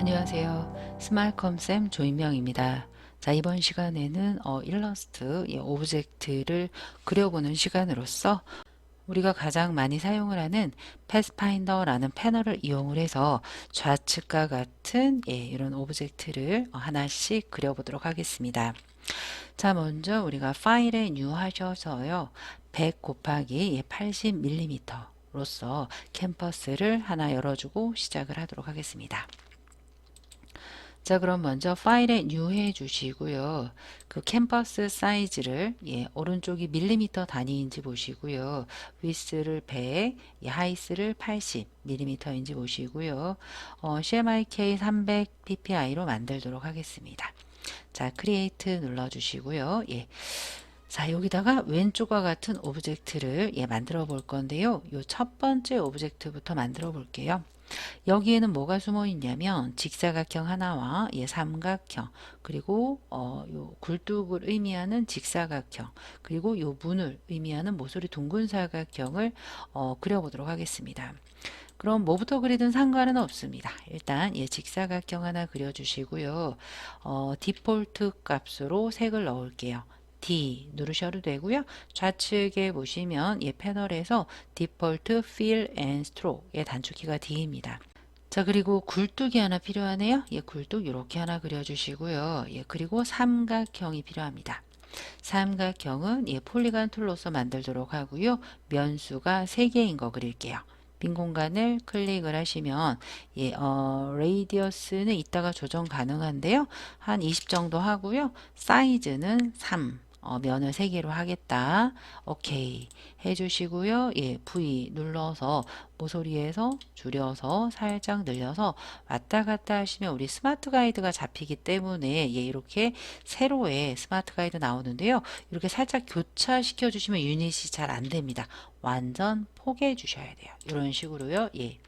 안녕하세요. 스마일컴쌤 조인명입니다. 자, 이번 시간에는 어, 일러스트, 예, 오브젝트를 그려보는 시간으로서 우리가 가장 많이 사용을 하는 패스파인더라는 패널을 이용을 해서 좌측과 같은 예, 이런 오브젝트를 어, 하나씩 그려보도록 하겠습니다. 자, 먼저 우리가 파일에 뉴 하셔서요. 100 곱하기 80mm 로서 캠퍼스를 하나 열어주고 시작을 하도록 하겠습니다. 자, 그럼 먼저 파일에 뉴해 주시고요. 그 캔버스 사이즈를 예, 오른쪽이 밀리미터 단위인지 보시고요. 위스를 100, 예, 하이스를 80 밀리미터인지 보시고요. 어, CMYK 300 PPI로 만들도록 하겠습니다. 자, 크리에이트 눌러 주시고요. 예. 자, 여기다가 왼쪽과 같은 오브젝트를 예, 만들어 볼 건데요. 요 첫 번째 오브젝트부터 만들어 볼게요. 여기에는 뭐가 숨어 있냐면 직사각형 하나와 예, 삼각형 그리고 어, 요 굴뚝을 의미하는 직사각형 그리고 요 문을 의미하는 모서리 둥근 사각형을 어, 그려보도록 하겠습니다. 그럼 뭐부터 그리든 상관은 없습니다. 일단 예, 직사각형 하나 그려주시고요. 어, 디폴트 값으로 색을 넣을게요. D 누르셔도 되고요. 좌측에 보시면 이 패널에서 디폴트 Fill and Stroke의 단축키가 D입니다. 자 그리고 굴뚝이 하나 필요하네요. 예, 굴뚝 이렇게 하나 그려주시고요. 예, 그리고 삼각형이 필요합니다. 삼각형은 예, 폴리간 툴로서 만들도록 하고요. 면수가 3개인 거 그릴게요. 빈 공간을 클릭을 하시면 예, 어, 레이디어스는 이따가 조정 가능한데요. 한 20 정도 하고요. 사이즈는 3 어, 면을 3개로 하겠다. 오케이 해주시고요. 예, V 눌러서 모서리에서 줄여서 살짝 늘려서 왔다 갔다 하시면 우리 스마트 가이드가 잡히기 때문에 예, 이렇게 세로의 스마트 가이드 나오는데요. 이렇게 살짝 교차시켜 주시면 유닛이 잘 안 됩니다. 완전 포개해 주셔야 돼요. 이런 식으로요. 예.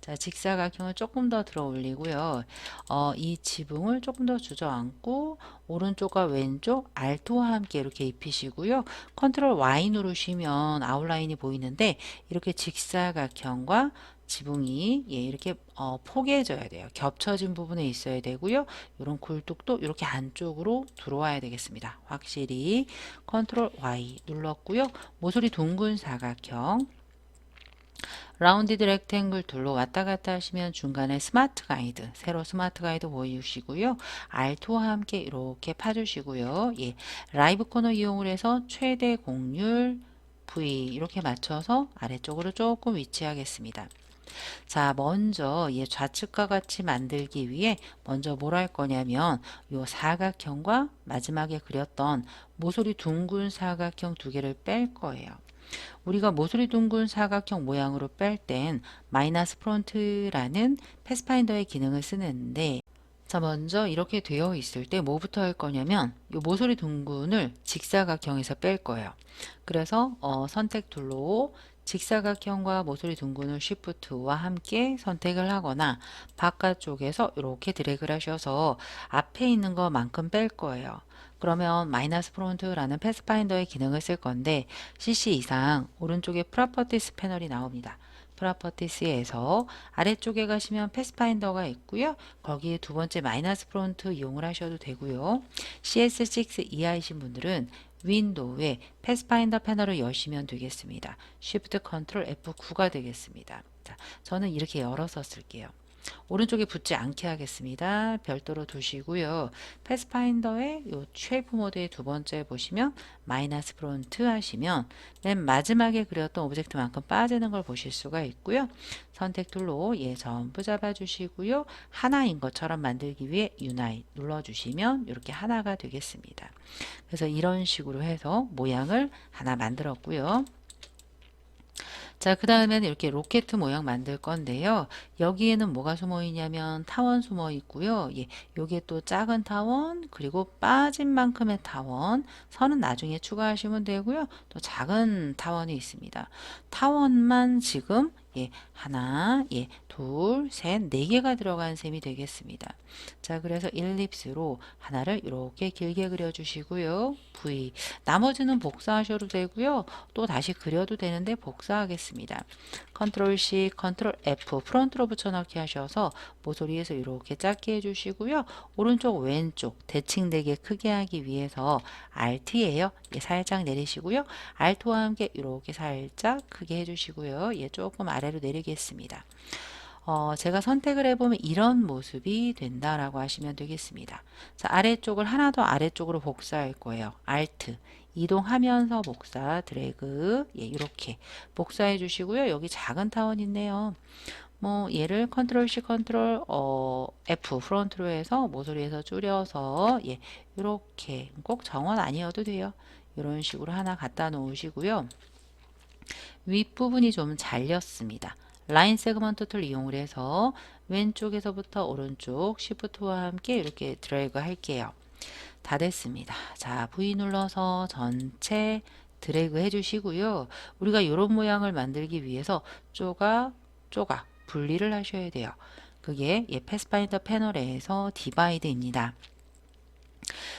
자, 직사각형을 조금 더 들어 올리고요. 어, 이 지붕을 조금 더 주저앉고 오른쪽과 왼쪽 알토와 함께 이렇게 입히시고요. 컨트롤 Y 누르시면 아웃라인이 보이는데 이렇게 직사각형과 지붕이 예, 이렇게 어, 포개져야 돼요. 겹쳐진 부분에 있어야 되고요. 이런 굴뚝도 이렇게 안쪽으로 들어와야 되겠습니다. 확실히 컨트롤 Y 눌렀고요. 모서리 둥근 사각형 라운디드 렉탱글 툴로 왔다 갔다 하시면 중간에 스마트 가이드, 세로 스마트 가이드 보이시고요. 알토와 함께 이렇게 파주시고요. 예, 라이브 코너 이용을 해서 최대 공률 V 이렇게 맞춰서 아래쪽으로 조금 위치하겠습니다. 자, 먼저 예, 좌측과 같이 만들기 위해 먼저 뭘 할 거냐면 요 사각형과 마지막에 그렸던 모서리 둥근 사각형 두 개를 뺄 거예요. 우리가 모서리 둥근 사각형 모양으로 뺄 땐 마이너스 프론트라는 패스파인더의 기능을 쓰는데 자 먼저 이렇게 되어 있을 때 뭐부터 할 거냐면 이 모서리 둥근을 직사각형에서 뺄 거예요. 그래서 어, 선택 툴로 직사각형과 모서리 둥근을 Shift와 함께 선택을 하거나 바깥쪽에서 이렇게 드래그를 하셔서 앞에 있는 것만큼 뺄 거예요. 그러면 마이너스 프론트라는 패스파인더의 기능을 쓸 건데 CC 이상 오른쪽에 프로퍼티스 패널이 나옵니다. 프로퍼티스에서 아래쪽에 가시면 패스파인더가 있고요. 거기에 두 번째 마이너스 프론트 이용을 하셔도 되고요. CS6 이하이신 분들은 윈도우에 패스파인더 패널을 여시면 되겠습니다. Shift Ctrl F9가 되겠습니다. 자, 저는 이렇게 열어서 쓸게요. 오른쪽에 붙지 않게 하겠습니다. 별도로 두시고요. 패스파인더의 요 쉐이프 모드의 두 번째 보시면 마이너스 프론트 하시면 맨 마지막에 그렸던 오브젝트만큼 빠지는 걸 보실 수가 있고요. 선택 툴로 예 전부 잡아 주시고요. 하나인 것처럼 만들기 위해 유나잇 눌러 주시면 이렇게 하나가 되겠습니다. 그래서 이런 식으로 해서 모양을 하나 만들었고요. 자, 그 다음에는 이렇게 로켓 모양 만들 건데요. 여기에는 뭐가 숨어 있냐면 타원 숨어 있고요. 예, 요게 또 작은 타원, 그리고 빠진 만큼의 타원, 선은 나중에 추가하시면 되고요. 또 작은 타원이 있습니다. 타원만 지금 예, 하나, 예, 둘, 셋, 네 개가 들어간 셈이 되겠습니다. 자, 그래서 일립스로 하나를 이렇게 길게 그려주시고요. V. 나머지는 복사하셔도 되고요. 또 다시 그려도 되는데 복사하겠습니다. 컨트롤 C, 컨트롤 F 프론트로 붙여넣기 하셔서 모서리에서 이렇게 작게 해주시고요. 오른쪽 왼쪽 대칭되게 크게 하기 위해서 Alt예요. 예, 살짝 내리시고요. Alt와 함께 이렇게 살짝 크게 해주시고요. 예, 조금 아래로 내리겠습니다. 어, 제가 선택을 해보면 이런 모습이 된다라고 하시면 되겠습니다. 자, 아래쪽을 하나 더 아래쪽으로 복사할 거예요. Alt 이동하면서 복사 드래그 예, 이렇게 복사해 주시고요. 여기 작은 타원 있네요. 뭐 얘를 컨트롤 C 컨트롤 어, F 프론트로 해서 모서리에서 줄여서 예, 이렇게 꼭 정원 아니어도 돼요. 이런 식으로 하나 갖다 놓으시고요. 윗부분이 좀 잘렸습니다. 라인 세그먼트 툴 이용을 해서 왼쪽에서부터 오른쪽 시프트와 함께 이렇게 드래그 할게요. 다 됐습니다. 자, V 눌러서 전체 드래그 해주시고요. 우리가 이런 모양을 만들기 위해서 쪼각, 쪼각 분리를 하셔야 돼요. 그게 예, 패스파인더 패널에서 디바이드입니다.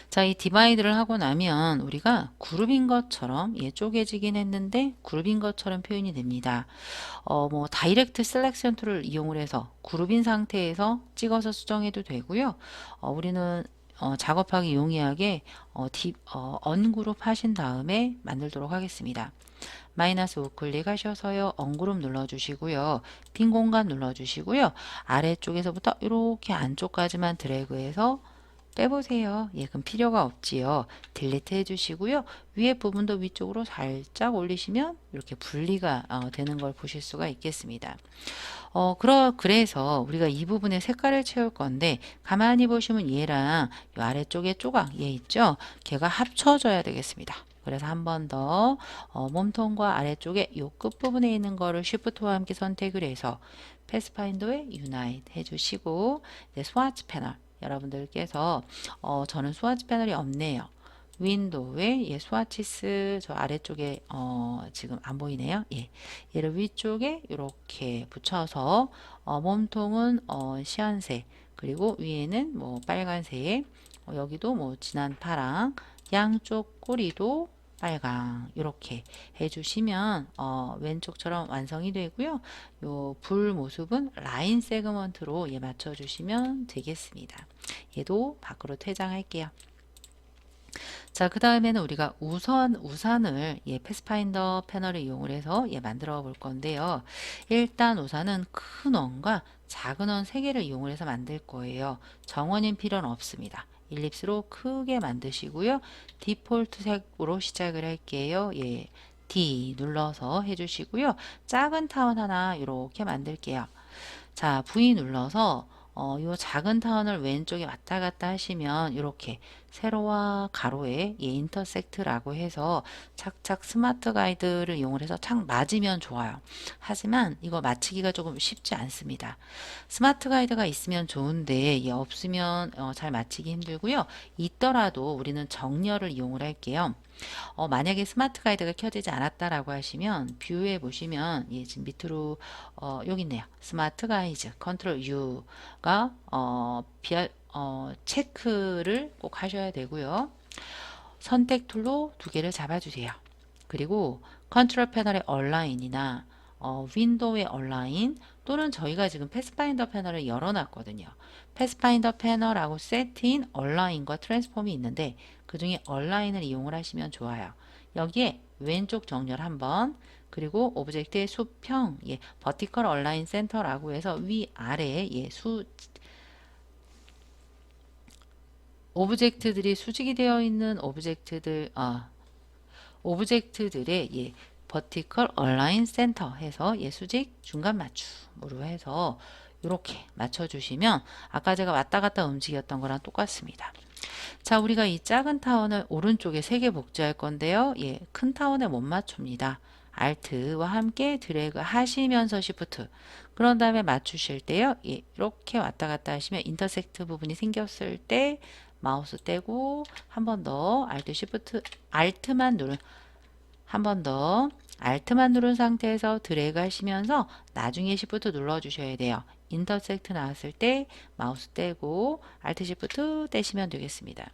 자, 이 디바이드를 하고 나면 우리가 그룹인 것처럼 예, 쪼개지긴 했는데 그룹인 것처럼 표현이 됩니다. 어, 뭐 다이렉트 셀렉션 툴을 이용을 해서 그룹인 상태에서 찍어서 수정해도 되고요. 어, 우리는 어, 작업하기 용이하게 어, 디, 어, 언그룹 하신 다음에 만들도록 하겠습니다. 마이너스 우클릭 하셔서요. 언그룹 눌러주시고요. 빈 공간 눌러주시고요. 아래쪽에서부터 이렇게 안쪽까지만 드래그해서 빼보세요. 예, 그럼 필요가 없지요. 딜리트 해주시고요. 위에 부분도 위쪽으로 살짝 올리시면 이렇게 분리가 어, 되는 걸 보실 수가 있겠습니다. 어, 그러, 그래서 우리가 이 부분에 색깔을 채울 건데 가만히 보시면 얘랑 이 아래쪽에 조각 얘 있죠? 걔가 합쳐져야 되겠습니다. 그래서 한 번더 어, 몸통과 아래쪽에 이 끝부분에 있는 거를 Shift와 함께 선택을 해서 패스파인더에 유나이트 해주시고 이제 스와치 패널 여러분들께서 어, 저는 스와치 패널이 없네요. 윈도우에 예, 스와치스 저 아래쪽에 어, 지금 안 보이네요. 예, 얘를 위쪽에 이렇게 붙여서 어, 몸통은 어, 시안색 그리고 위에는 뭐 빨간색 어, 여기도 뭐 진한 파랑 양쪽 꼬리도 빨강 이렇게 해주시면 어, 왼쪽처럼 완성이 되고요. 요 불 모습은 라인 세그먼트로 예, 맞춰주시면 되겠습니다. 얘도 밖으로 퇴장할게요. 자, 그 다음에는 우리가 우선, 우산을 예, 패스파인더 패널을 이용을 해서 예, 만들어 볼 건데요. 일단 우산은 큰 원과 작은 원 3개를 이용을 해서 만들 거예요. 정원인 필요는 없습니다. 일립스로 크게 만드시고요. 디폴트 색으로 시작을 할게요. 예, D 눌러서 해주시고요. 작은 타원 하나 이렇게 만들게요. 자, V 눌러서 어, 요 작은 타원을 왼쪽에 왔다 갔다 하시면 이렇게 세로와 가로에 예, 인터섹트라고 해서 착착 스마트 가이드를 이용을 해서 착 맞으면 좋아요. 하지만 이거 맞히기가 조금 쉽지 않습니다. 스마트 가이드가 있으면 좋은데 예, 없으면 어, 잘 맞히기 힘들고요. 있더라도 우리는 정렬을 이용을 할게요. 어, 만약에 스마트 가이드가 켜지지 않았다라고 하시면 뷰에 보시면 예, 지금 밑으로 어, 여기 있네요. 스마트 가이드 컨트롤 U가 어, 비, 어, 체크를 꼭 하셔야 되고요. 선택 툴로 두 개를 잡아주세요. 그리고 컨트롤 패널의 얼라인이나 어, 윈도우의 얼라인 또는 저희가 지금 패스파인더 패널을 열어놨거든요. 패스파인더 패널하고 세트인 얼라인과 트랜스폼이 있는데 그 중에 얼라인을 이용을 하시면 좋아요. 여기에 왼쪽 정렬 한번 그리고 오브젝트의 수평 예, 버티컬 얼라인 센터라고 해서 위아래에 예, 수 오브젝트들이 수직이 되어 있는 오브젝트들 아 오브젝트들의 예, 버티컬 얼라인 센터 해서 예, 수직 중간 맞춤으로 해서 이렇게 맞춰주시면 아까 제가 왔다 갔다 움직였던 거랑 똑같습니다. 자, 우리가 이 작은 타원을 오른쪽에 3개 복제할 건데요. 예, 큰 타원에 못 맞춥니다. Alt와 함께 드래그 하시면서 Shift. 그런 다음에 맞추실 때요. 예, 이렇게 왔다 갔다 하시면 인터섹트 부분이 생겼을 때 마우스 떼고 한 번 더 Alt Shift Alt만 누른 한 번 더 Alt만 누른 상태에서 드래그 하시면서 나중에 Shift 눌러 주셔야 돼요. 인터섹트 나왔을 때 마우스 떼고 Alt Shift 떼시면 되겠습니다.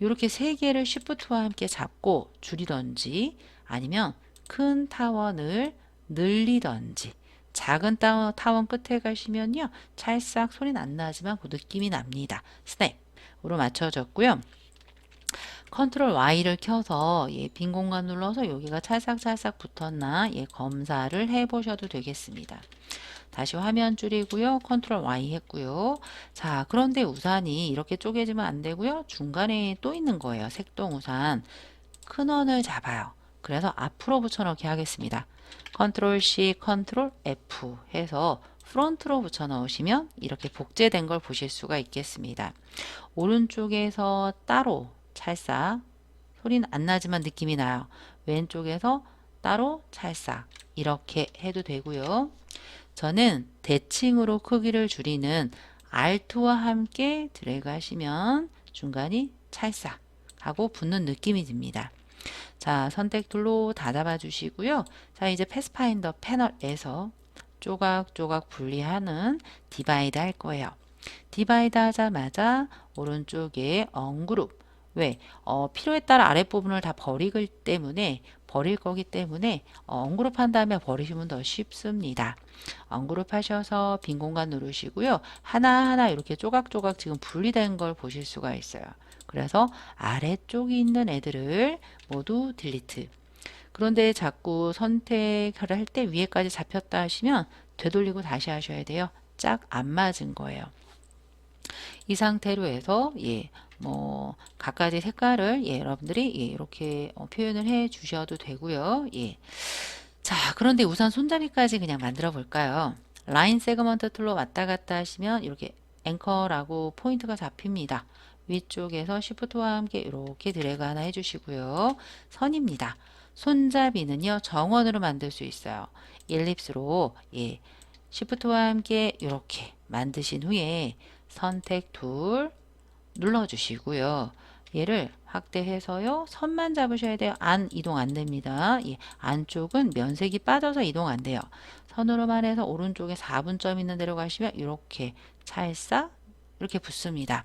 이렇게 세 개를 Shift와 함께 잡고 줄이던지 아니면 큰 타원을 늘리던지 작은 따- 타원 끝에 가시면요. 찰싹 소리는 안 나지만 그 느낌이 납니다. 스냅 으로 맞춰졌고요. 컨트롤 Y를 켜서 예, 빈 공간 눌러서 여기가 찰싹찰싹 붙었나 예, 검사를 해 보셔도 되겠습니다. 다시 화면 줄이고요. 컨트롤 Y 했고요. 자, 그런데 우산이 이렇게 쪼개지면 안 되고요. 중간에 또 있는 거예요. 색동 우산. 큰 원을 잡아요. 그래서 앞으로 붙여넣기 하겠습니다. 컨트롤 C, 컨트롤 F 해서 프론트로 붙여 넣으시면 이렇게 복제된 걸 보실 수가 있겠습니다. 오른쪽에서 따로 찰싹 소리는 안 나지만 느낌이 나요. 왼쪽에서 따로 찰싹 이렇게 해도 되고요. 저는 대칭으로 크기를 줄이는 Alt와 함께 드래그 하시면 중간이 찰싹 하고 붙는 느낌이 듭니다. 자, 선택 툴로 다 잡아 주시고요. 자, 이제 패스파인더 패널에서 조각조각 분리하는 디바이드 할 거예요. 디바이드 하자마자 오른쪽에 언그룹 왜? 어, 필요에 따라 아랫부분을 다 버리기 때문에 버릴 거기 때문에 어, 언그룹 한 다음에 버리시면 더 쉽습니다. 언그룹 하셔서 빈 공간 누르시고요. 하나하나 이렇게 조각조각 지금 분리된 걸 보실 수가 있어요. 그래서 아래쪽에 있는 애들을 모두 딜리트. 그런데 자꾸 선택을 할 때 위에까지 잡혔다 하시면 되돌리고 다시 하셔야 돼요. 짝 안 맞은 거예요. 이 상태로 해서 예, 뭐 각가지 색깔을 예, 여러분들이 예, 이렇게 어, 표현을 해 주셔도 되고요. 예. 자, 그런데 우선 손잡이까지 그냥 만들어 볼까요? 라인 세그먼트 툴로 왔다 갔다 하시면 이렇게 앵커라고 포인트가 잡힙니다. 위쪽에서 시프트와 함께 이렇게 드래그 하나 해주시고요. 선입니다. 손잡이는요 정원으로 만들 수 있어요. 일립스로 예, 시프트와 함께 이렇게 만드신 후에 선택 툴 눌러주시고요. 얘를 확대해서요. 선만 잡으셔야 돼요. 안 이동 안 됩니다. 예, 안쪽은 면색이 빠져서 이동 안 돼요. 선으로만 해서 오른쪽에 4분점 있는 데로 가시면 이렇게 찰싹 이렇게 붙습니다.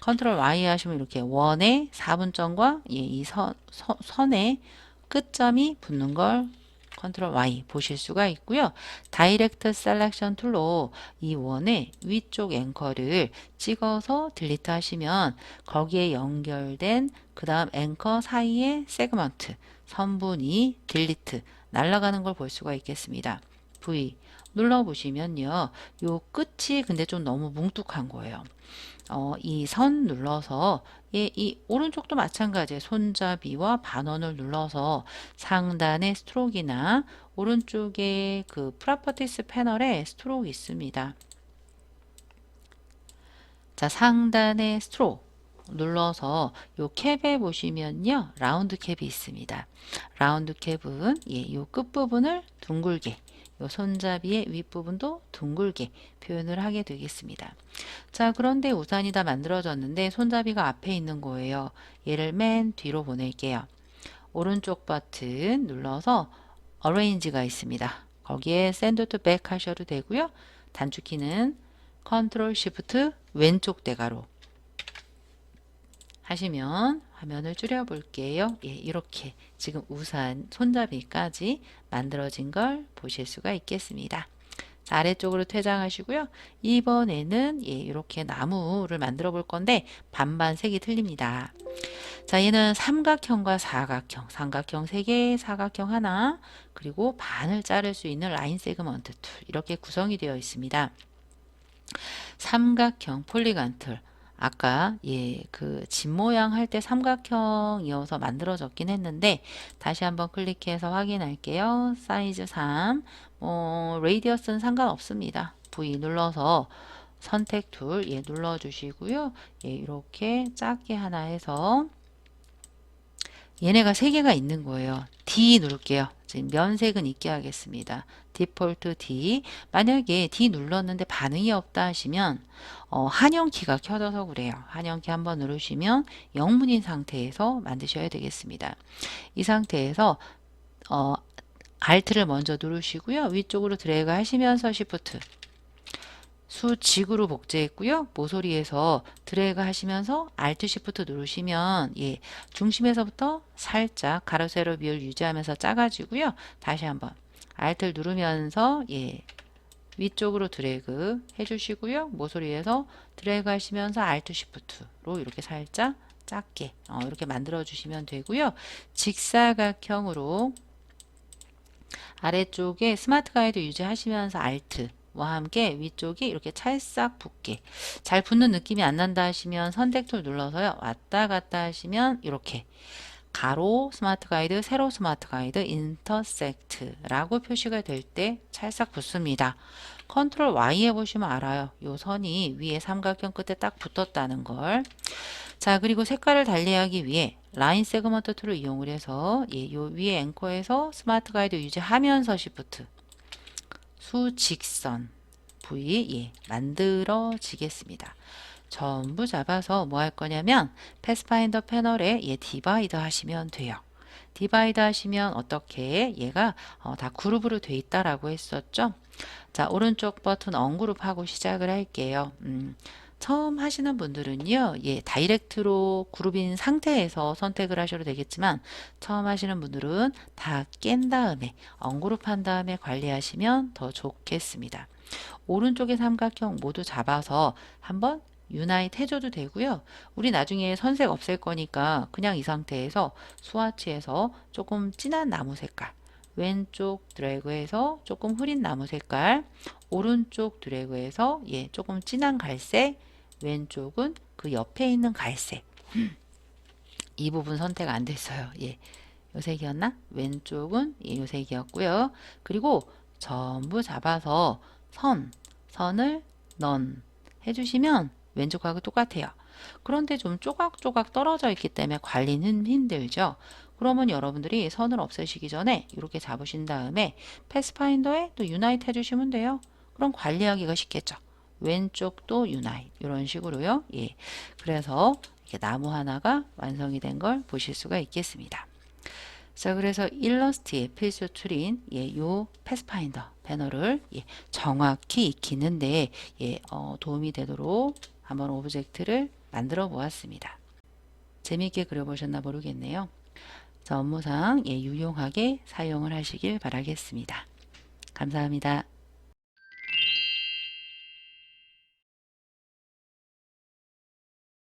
컨트롤 Y 하시면 이렇게 원의 4분점과 예, 이 선, 선, 선의 끝점이 붙는 걸 컨트롤 Y 보실 수가 있고요. 다이렉트 셀렉션 툴로 이 원의 위쪽 앵커를 찍어서 딜리트 하시면 거기에 연결된 그 다음 앵커 사이의 세그먼트 선분이 딜리트 날아가는 걸 볼 수가 있겠습니다. V 눌러보시면요. 요 끝이 근데 좀 너무 뭉툭한 거예요. 어, 이 선 눌러서 예, 이 오른쪽도 마찬가지예요. 손잡이와 반원을 눌러서 상단에 스트로크나 오른쪽에 그 프로퍼티스 패널에 스트로크 있습니다. 자, 상단에 스트로크 눌러서 요 캡에 보시면요. 라운드 캡이 있습니다. 라운드 캡은 예, 요 끝부분을 둥글게 요 손잡이의 윗부분도 둥글게 표현을 하게 되겠습니다. 자, 그런데 우산이 다 만들어졌는데 손잡이가 앞에 있는 거예요. 얘를 맨 뒤로 보낼게요. 오른쪽 버튼 눌러서 어레인지가 있습니다. 거기에 샌드 투 백 하셔도 되고요. 단축키는 컨트롤 시프트 왼쪽 대가로 하시면 화면을 줄여 볼게요. 예, 이렇게 지금 우산 손잡이까지 만들어진 걸 보실 수가 있겠습니다. 자, 아래쪽으로 퇴장하시고요. 이번에는 예, 이렇게 나무를 만들어 볼 건데 반반 색이 틀립니다. 자, 얘는 삼각형과 사각형, 삼각형 3개, 사각형 하나, 그리고 반을 자를 수 있는 라인 세그먼트 툴 이렇게 구성이 되어 있습니다. 삼각형 폴리간 툴 아까 예, 그 집 모양 할 때 삼각형이어서 만들어졌긴 했는데 다시 한번 클릭해서 확인할게요. 사이즈 3. 어, 레이디어스는 상관없습니다. V 눌러서 선택 툴 예, 눌러 주시고요. 예, 이렇게 작게 하나 해서 얘네가 세 개가 있는 거예요. D 누를게요. 지금 면색은 있게 하겠습니다. 디폴트 D. 만약에 D 눌렀는데 반응이 없다 하시면 어, 한영키가 켜져서 그래요. 한영키 한번 누르시면 영문인 상태에서 만드셔야 되겠습니다. 이 상태에서 어, Alt를 먼저 누르시고요. 위쪽으로 드래그 하시면서 Shift 수직으로 복제했고요. 모서리에서 드래그 하시면서 Alt Shift 누르시면 예, 중심에서부터 살짝 가로 세로 비율 유지하면서 짜가지고요. 다시 한번 Alt를 누르면서 예, 위쪽으로 드래그 해주시고요. 모서리에서 드래그 하시면서 Alt Shift로 이렇게 살짝 작게 어, 이렇게 만들어 주시면 되고요. 직사각형으로 아래쪽에 스마트 가이드 유지하시면서 Alt 와 함께 위쪽이 이렇게 찰싹 붙게 잘 붙는 느낌이 안 난다 하시면 선택 툴 눌러서요. 왔다 갔다 하시면 이렇게 가로 스마트 가이드, 세로 스마트 가이드, 인터섹트라고 표시가 될 때 찰싹 붙습니다. 컨트롤 Y 해보시면 알아요. 요 선이 위에 삼각형 끝에 딱 붙었다는 걸. 자, 그리고 색깔을 달리하기 위해 라인 세그먼트 툴을 이용을 해서 예, 요 위에 앵커에서 스마트 가이드 유지하면서 시프트 수직선 V 예, 만들어지겠습니다. 전부 잡아서 뭐 할 거냐면 패스파인더 패널에 얘 디바이드 하시면 돼요. 디바이드 하시면 어떻게 얘가 어, 다 그룹으로 돼 있다라고 했었죠. 자 오른쪽 버튼 언그룹 하고 시작을 할게요. 음, 처음 하시는 분들은요, 예, 다이렉트로 그룹인 상태에서 선택을 하셔도 되겠지만, 처음 하시는 분들은 다 깬 다음에, 언그룹 한 다음에 관리하시면 더 좋겠습니다. 오른쪽의 삼각형 모두 잡아서 한번 유나이트 해줘도 되고요. 우리 나중에 선색 없앨 거니까 그냥 이 상태에서 스와치해서 조금 진한 나무 색깔, 왼쪽 드래그해서 조금 흐린 나무 색깔, 오른쪽 드래그해서 예, 조금 진한 갈색, 왼쪽은 그 옆에 있는 갈색. 이 부분 선택 안 됐어요. 예. 요 색이었나? 왼쪽은 예, 요 색이었고요. 그리고 전부 잡아서 선, 선을 넌 해주시면 왼쪽하고 똑같아요. 그런데 좀 조각조각 떨어져 있기 때문에 관리는 힘들죠. 그러면 여러분들이 선을 없애시기 전에 이렇게 잡으신 다음에 패스파인더에 또 유나이트 해주시면 돼요. 그럼 관리하기가 쉽겠죠. 왼쪽도 유나이트 이런 식으로요. 예. 그래서 이렇게 나무 하나가 완성이 된 걸 보실 수가 있겠습니다. 자, 그래서 일러스트의 필수 툴인 예, 요 패스파인더 패널을 예, 정확히 익히는데 예, 어, 도움이 되도록 한번 오브젝트를 만들어 보았습니다. 재미있게 그려보셨나 모르겠네요. 자, 업무상 예, 유용하게 사용을 하시길 바라겠습니다. 감사합니다.